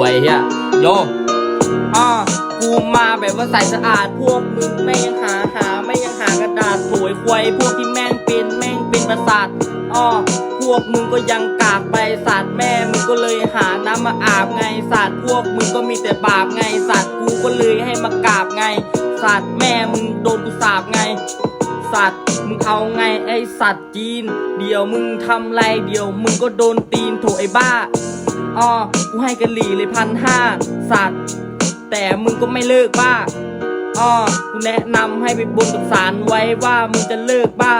วยเฮียโยอ่ากูมาแบบว่าใส่สะอาด พวกมึงแม่งยังหาหาไม่ยังหากระดาษสวยควยพวกที่แม่งเป็นแม่งเป็นประสาทอ้อพวกมึงก็ยังกากไปสัตว์แม่มึงก็เลยหาน้ำมาอาบไงสัตว์พวกมึงก็มีแต่บาปไงสัตว์กูก็เลยให้มากราบไงสัตว์แม่มึงโดนกูสาบไง สัตว์มึงเอาไงไอสัตว์จีน เดี๋ยวมึงทำไรเดี๋ยวมึงก็โดนตีนโถไอบ้า อ้อกูให้กะหรี่เลยพันห้าสัตว์ แต่มึงก็ไม่เลิกบ้าอ้อกูแนะนำให้ไปบนกับสารไว้ว่ามึงจะเลิกบ้า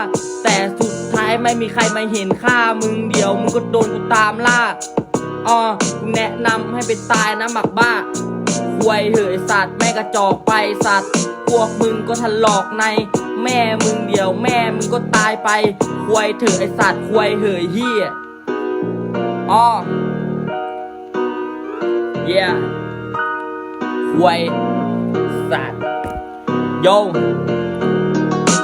แต่สุดท้ายไม่มีใครมาเห็นค่ามึงเดี๋ยวมึงก็โดนกูตามล่าอ้อกูแนะนำให้ไปตายนะหมักบ้าควยเหยสัตว์แม่กระจอกไปสัตว์ พวกมึงก็ทะลอกใน แม่มึงเดี๋ยวแม่มึงก็ตายไปควยเถอะไอสัตว์ควยเหยเฮียอ้อ yeah ควยสัตว์โย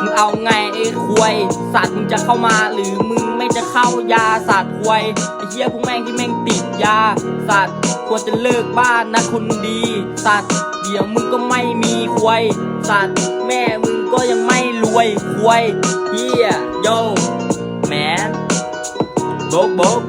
มึงเอาไงไอ้ควยสัตว์มึงจะเข้ามาหรือมึงไม่จะเข้ายาสัตว์ควยไอ้เหี้ยพวกแม่งที่แม่งติดยาสัตว์ควรจะเลิกบ้านนะคุณดี สัตว์เดี๋ยวมึงก็ไม่มีควยสัตว์แม่มึงก็ยังไม่รวยควยเฮียโยแมนโบกโบก